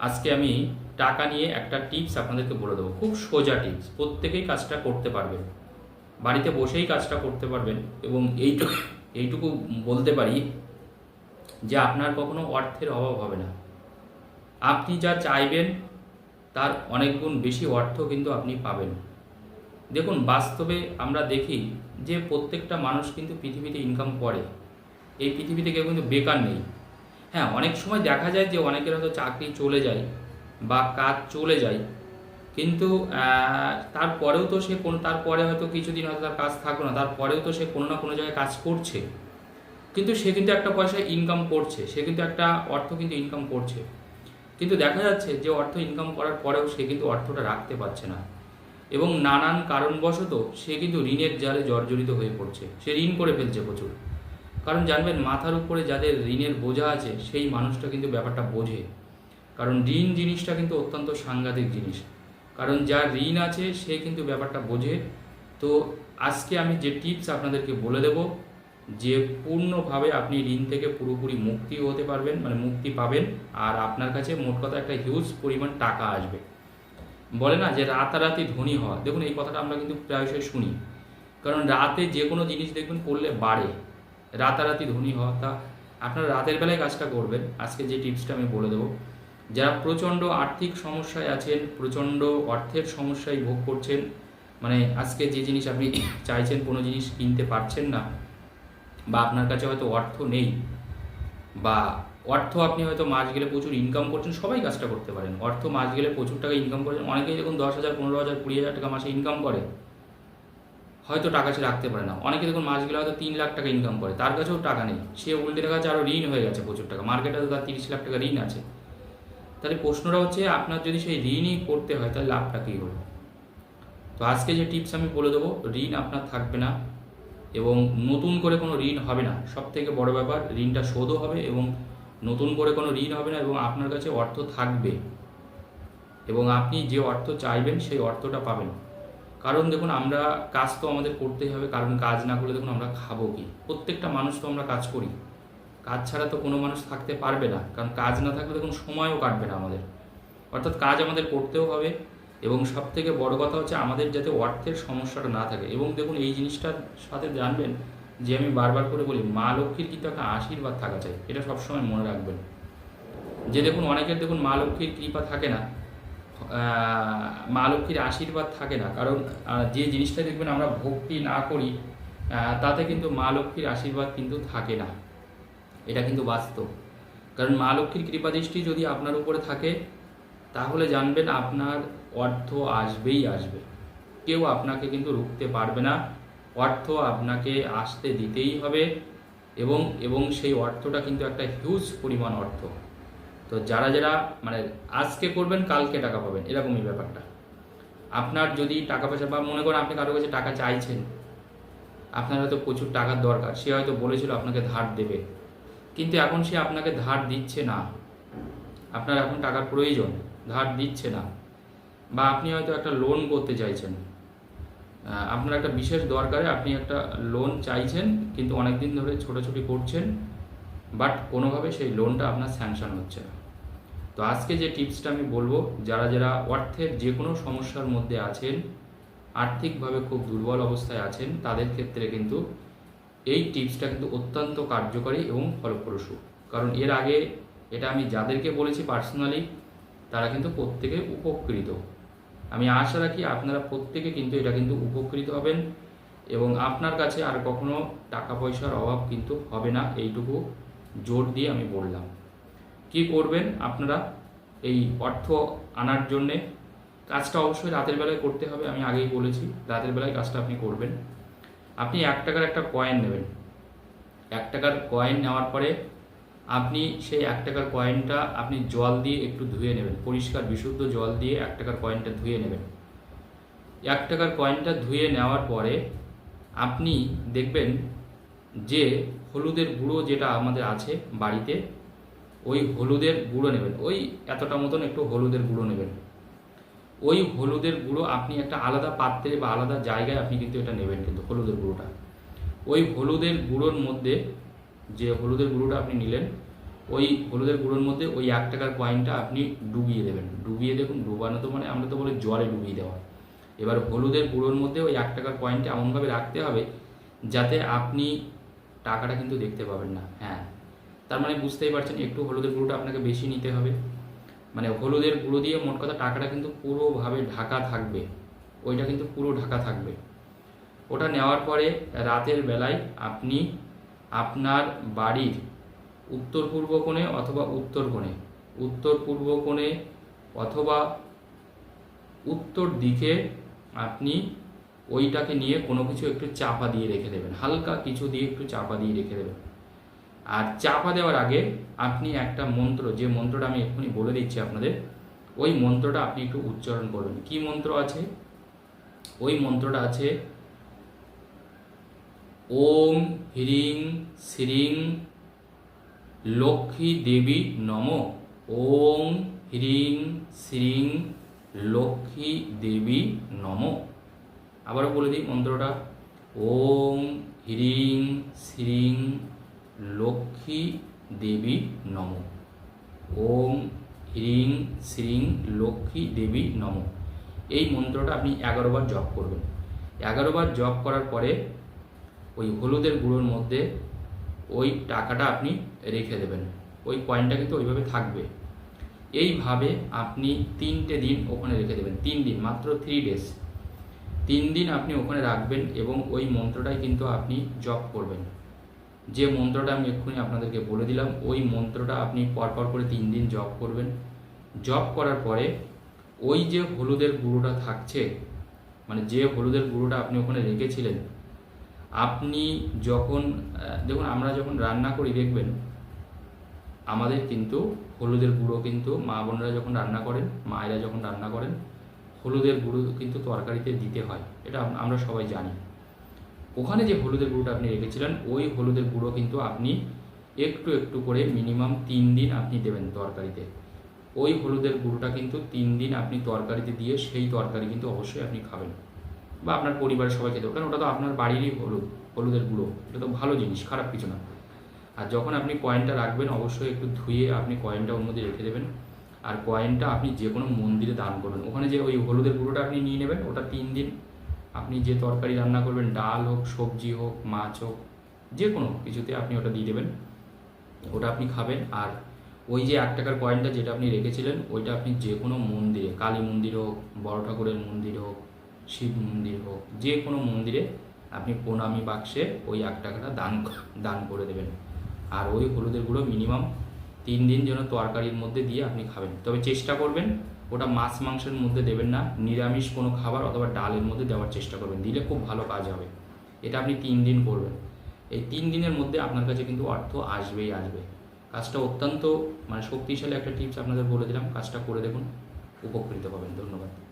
আজকে আমি টাকা নিয়ে একটা টিপস আপনাদেরকে বলে দেবো। খুব সোজা টিপস প্রত্যেকেই কাজটা করতে পারবেন। বাড়িতে বসেই কাজটা করতে পারবেন এবং এইটুকু এইটুকু বলতে পারি যে আপনার কখনো অর্থের অভাব হবে না। আপনি যা চাইবেন তার অনেক গুণ বেশি অর্থ কিন্তু আপনি পাবেন। দেখুন, বাস্তবে আমরা দেখি যে প্রত্যেকটা মানুষ কিন্তু পৃথিবীতে ইনকাম করে। এই পৃথিবীতে কেউ কিন্তু বেকার নেই। হ্যাঁ অনেক সময় দেখা যায় যে অনেকের হয়তো চাকরি চলে যায় বা কাজ চলে যায়। কিন্তু তারপরেও তো সে কোন, তারপরে হয়তো কিছুদিন হয়তো তার কাজ থাকল না, তারপরেও তো সে কোনো না কোনো জায়গায় কাজ করছে। কিন্তু সে কিন্তু একটা পয়সা ইনকাম করছে, সে কিন্তু একটা অর্থ কিন্তু ইনকাম করছে। কিন্তু দেখা যাচ্ছে যে অর্থ ইনকাম করার পরেও সে কিন্তু অর্থটা রাখতে পারছে না। এবং নানান কারণবশত সে কিন্তু ঋণের জালে জর্জরিত হয়ে পড়ছে। সে ঋণ করে ফেলছে প্রচুর। কারণ জানবেন, মাথার উপরে যাদের ঋণের বোঝা আছে, সেই মানুষটা কিন্তু ব্যাপারটা বোঝে। কারণ ঋণ জিনিসটা কিন্তু অত্যন্ত সাংঘাতিক জিনিস। কারণ যার ঋণ আছে, সে কিন্তু ব্যাপারটা বোঝে। তো আজকে আমি যে টিপস আপনাদেরকে বলে দেব, যে পূর্ণভাবে আপনি ঋণ থেকে পুরোপুরি মুক্তি হতে পারবেন মানে মুক্তি পাবেন, আর আপনার কাছে মোট কথা একটা হিউজ পরিমাণ টাকা আসবে। বলে না যে রাতারাতি ধনী হওয়া। দেখুন, এই কথাটা আমরা কিন্তু প্রায়শই শুনি। কারণ রাতে যে কোনো জিনিস দেখবেন করলে বাড়ে। রাতারাতি ধনী হওয়া তা আপনারা রাতের বেলায় কাজটা করবেন। আজকে যে টিপসটা আমি বলে দেবো, যারা প্রচণ্ড আর্থিক সমস্যায় আছেন, প্রচণ্ড অর্থের সমস্যায় ভোগ করছেন মানে আজকে যে জিনিস আপনি চাইছেন, কোনো জিনিস কিনতে পারছেন না, বা আপনার কাছে হয়তো অর্থ নেই, বা অর্থ আপনি হয়তো মাস গেলে প্রচুর ইনকাম করছেন, সবাই কাজটা করতে পারেন। অর্থ মাস গেলে প্রচুর টাকা ইনকাম করেন অনেকেই যখন দশ হাজার, পনেরো হাজার, কুড়ি হাজার টাকা মাসে ইনকাম করে। হয়তো টাকা সে রাখতে পারে না। অনেকে দেখুন মাস গেলে হয়তো তিন লাখ টাকা ইনকাম করে, তার কাছেও টাকা নেই। সে উল্টে টাকা আরও ঋণ হয়ে গেছে প্রচুর টাকা। মার্কেটে তো তার তিরিশ লাখ টাকা ঋণ আছে। তাহলে প্রশ্নটা হচ্ছে, আপনার যদি সেই ঋণই করতে হয়, তাহলে লাভটা কী হলো তো আজকে যে টিপস আমি বলে দেবো, ঋণ আপনার থাকবে না এবং নতুন করে কোনো ঋণ হবে না। সব থেকে বড় ব্যাপার, ঋণটা শোধও হবে এবং নতুন করে কোনো ঋণ হবে না এবং আপনার কাছে অর্থ থাকবে। এবং আপনি যে অর্থ চাইবেন, সেই অর্থটা পাবেন। কারণ দেখুন, আমরা কাজ তো আমাদের করতেই হবে, কারণ কাজ না করলে দেখুন, আমরা খাব কি? প্রত্যেকটা মানুষ তো আমরা কাজ করি। কাজ ছাড়া তো কোনো মানুষ থাকতে পারবে না, কারণ কাজ না থাকলে দেখুন, সময়ও কাটবে না আমাদের। অর্থাৎ কাজ আমাদের করতেও হবে এবং সব থেকে বড় কথা হচ্ছে আমাদের যাতে অর্থের সমস্যাটা না থাকে। এবং দেখুন, এই জিনিসটার সাথে জানবেন যে আমি বারবার করে বলি, মা লক্ষ্মীর কিন্তু একটা আশীর্বাদ থাকা চাই? এটা সবসময় মনে রাখবেন। যে দেখুন, অনেকের দেখুন, মা লক্ষ্মীর কৃপা থাকে না। মা লক্ষ্মীর আশীর্বাদ থাকে না। কারণ যে জিনিসটা দেখবেন আমরা ভক্তি না করি তাতে কিন্তু মা লক্ষ্মীর আশীর্বাদ কিন্তু থাকে না। এটা কিন্তু বাস্তব। কারণ মা লক্ষ্মীর কৃপাদৃষ্টি যদি আপনার উপরে থাকে, তাহলে জানবেন আপনার অর্থ আসবেই আসবে। কেউ আপনাকে কিন্তু রুখতে পারবে না। অর্থ আপনাকে আসতে দিতেই হবে এবং এবং সেই অর্থটা কিন্তু একটা হিউজ পরিমাণ অর্থ। তো যারা যারা মানে আজকে করবেন, কালকে টাকা পাবেন, এরকমই ব্যাপারটা। আপনার যদি টাকা পয়সা, বা মনে করেন আপনি কারও কাছে টাকা চাইছেন, আপনার হয়তো প্রচুর টাকার দরকার, সে হয়তো বলেছিল আপনাকে ধার দেবে। কিন্তু এখন সে আপনাকে ধার দিচ্ছে না। আপনার এখন টাকার প্রয়োজন, ধার দিচ্ছে না। বা আপনি হয়তো একটা লোন করতে চাইছেন। আপনার একটা বিশেষ দরকারে আপনি একটা লোন চাইছেন, কিন্তু অনেক দিন ধরে ছোটাছুটি করছেন বাট কোনোভাবে সেই লোনটা আপনার স্যাংশন হচ্ছে না। তো আজকে যে টিপসটা আমি বলব, যারা যারা অর্থের যে কোনো সমস্যার মধ্যে আছেন, আর্থিকভাবে খুব দুর্বল অবস্থায় আছেন, তাদের ক্ষেত্রে কিন্তু এই টিপসটা কিন্তু অত্যন্ত কার্যকরী এবং ফলপ্রসূ। কারণ এর আগে এটা আমি যাদেরকে বলেছি পার্সোনালি, তারা কিন্তু প্রত্যেকে উপকৃত। আমি আশা রাখি আপনারা প্রত্যেকে কিন্তু এটা কিন্তু উপকৃত হবেন এবং আপনার কাছে আর কখনো টাকা পয়সার অভাব কিন্তু হবে না, এইটুকু জোর দিয়ে আমি বললাম। কি করবেন আপনারা এই অর্থ আনার জন্যে? কাজটা অবশ্যই রাতের বেলায় করতে হবে, আমি আগেই বলেছি, রাতের বেলায় কাজটা আপনি করবেন। আপনি এক টাকার একটা কয়েন নেবেন। এক টাকার কয়েন নেওয়ার পরে আপনি সেই এক টাকার কয়েনটা আপনি জল দিয়ে একটু ধুয়ে নেবেন, পরিষ্কার বিশুদ্ধ জল দিয়ে এক টাকার কয়েনটা ধুয়ে নেবেন। এক টাকার কয়েনটা ধুয়ে নেওয়ার পরে আপনি দেখবেন যে হলুদের গুঁড়ো যেটা আমাদের আছে বাড়িতে ওই হলুদের গুঁড়ো নেবেন। ওই এতটা মতন একটু হলুদের গুঁড়ো নেবেন। ওই হলুদের গুঁড়ো আপনি একটা আলাদা পাত্রে বা আলাদা জায়গায় আপনি কিন্তু এটা নেবেন কিন্তু হলুদের গুঁড়োটা। ওই হলুদের গুঁড়োর মধ্যে যে হলুদের গুঁড়োটা আপনি নিলেন, ওই হলুদের গুঁড়োর মধ্যে ওই এক টাকার কয়েনটা আপনি ডুবিয়ে দেবেন। ডুবিয়ে দেখুন, ডুবানো তো মানে আমরা তো বলি জলে ডুবিয়ে দেওয়া এবার হলুদের গুঁড়োর মধ্যে ওই এক টাকার কয়েনটা এমনভাবে রাখতে হবে যাতে আপনি টাকাটা কিন্তু দেখতে পাবেন না। হ্যাঁ। তার মানে বুঝতেই পারছেন, একটু হলুদের গুঁড়োটা আপনাকে বেশি নিতে হবে। মানে হলুদের গুঁড়ো দিয়ে মোট কথা টাকাটা কিন্তু পুরোভাবে ঢাকা থাকবে। ওইটা কিন্তু পুরো ঢাকা থাকবে। ওটা নেওয়ার পরে রাতের বেলায় আপনি আপনার বাড়ির উত্তর পূর্ব কোণে অথবা উত্তর কোণে, উত্তর পূর্ব কোণে অথবা উত্তর দিকে আপনি ওইটাকে নিয়ে কোনো কিছু একটু চাপা দিয়ে রেখে দেবেন। হালকা কিছু দিয়ে একটু চাপা দিয়ে রেখে দেবেন। আর চাপা দেওয়ার আগে আপনি একটা মন্ত্র, যে মন্ত্রটা আমি এক্ষুনি বলে দিচ্ছি আপনাদের, ওই মন্ত্রটা আপনি একটু উচ্চারণ করবেন। কি মন্ত্র আছে? ওই মন্ত্রটা আছে, ওম হ্রিং শ্রীং লক্ষ্মী দেবী নম। ওম হ্রিং শ্রীং লক্ষ্মী দেবী নম। আবারও বলে দিই মন্ত্রটা। ওম হ্রিং শ্রীং লক্ষ্মী দেবী নম। ওম হ্রিং শ্রীং লক্ষ্মী দেবী নম। এই মন্ত্রটা আপনি এগারো বার জপ করবেন। এগারো বার জপ করার পরে ওই হলুদের গুঁড়োর মধ্যে ওই টাকাটা আপনি রেখে দেবেন। ওই কয়েনটা কিন্তু ওইভাবে থাকবে। এইভাবে আপনি তিনটে দিন ওখানে রেখে দেবেন। তিন দিন, মাত্র থ্রি ডেজ তিন দিন আপনি ওখানে রাখবেন এবং ওই মন্ত্রটাই কিন্তু আপনি জপ করবেন। যে মন্ত্রটা আমি এক্ষুনি আপনাদেরকে বলে দিলাম, ওই মন্ত্রটা আপনি পরপর করে তিন দিন জপ করবেন। জপ করার পরে ওই যে হলুদের গুঁড়োটা থাকছে মানে যে হলুদের গুঁড়োটা আপনি ওখানে রেখেছিলেন, আপনি যখন দেখুন আমরা যখন রান্না করি, দেখবেন আমাদের কিন্তু হলুদের গুঁড়ো কিন্তু মা বোনরা যখন রান্না করেন, মায়েরা যখন রান্না করেন, হলুদের গুঁড়ো কিন্তু তরকারিতে দিতে হয়। এটা আমরা সবাই জানি। ওখানে যে হলুদের গুঁড়োটা আপনি রেখেছিলেন, ওই হলুদের গুঁড়ো কিন্তু আপনি একটু একটু করে মিনিমাম তিন দিন আপনি দেবেন তরকারিতে। ওই হলুদের গুঁড়োটা কিন্তু তিন দিন আপনি তরকারিতে দিয়ে সেই তরকারি কিন্তু অবশ্যই আপনি খাবেন। বা আপনার পরিবারের সবাই খেতে কারণ ওটা তো আপনার বাড়িরই হলুদ, হলুদের গুঁড়ো। এটা তো ভালো জিনিস, খারাপ কিছু না। আর যখন আপনি কয়েনটা রাখবেন, অবশ্যই একটু ধুয়ে আপনি কয়েনটা মধ্যে রেখে দেবেন। আর কয়েনটা আপনি যে কোনো মন্দিরে দান করবেন। ওখানে যে ওই হলুদের গুঁড়োটা আপনি নিয়ে নেবেন, ওটা তিন দিন আপনি যে তরকারি রান্না করবেন, ডাল হোক, সবজি হোক, মাছ হোক, যে কোনো কিছুতে আপনি ওটা দিয়ে দেবেন। ওটা আপনি খাবেন আর ওই যে এক টাকার কয়েনটা যেটা আপনি রেখেছিলেন, ওইটা আপনি যে কোনো মন্দিরে, কালী মন্দির হোক, বড় ঠাকুরের মন্দির হোক, শিব মন্দির হোক, যে কোনো মন্দিরে আপনি প্রণামী বাক্সে ওই এক টাকাটা দান দান করে দেবেন। আর ওই হলুদের গুঁড়ো মিনিমাম তিন দিন যেন তরকারির মধ্যে দিয়ে আপনি খাবেন। তবে চেষ্টা করবেন ওটা মাছ মাংসের মধ্যে দেবেন না, নিরামিষ কোনো খাবার অথবা ডালের মধ্যে দেওয়ার চেষ্টা করবেন। দিলে খুব ভালো কাজ হবে। এটা আপনি তিন দিন করবেন। এই তিন দিনের মধ্যে আপনার কাছে কিন্তু অর্থ আসবেই আসবে। কাজটা অত্যন্ত মানে শক্তিশালী একটা টিপস আপনাদের বলে দিলাম। কাজটা করে দেখুন, উপকৃত পাবেন ধন্যবাদ।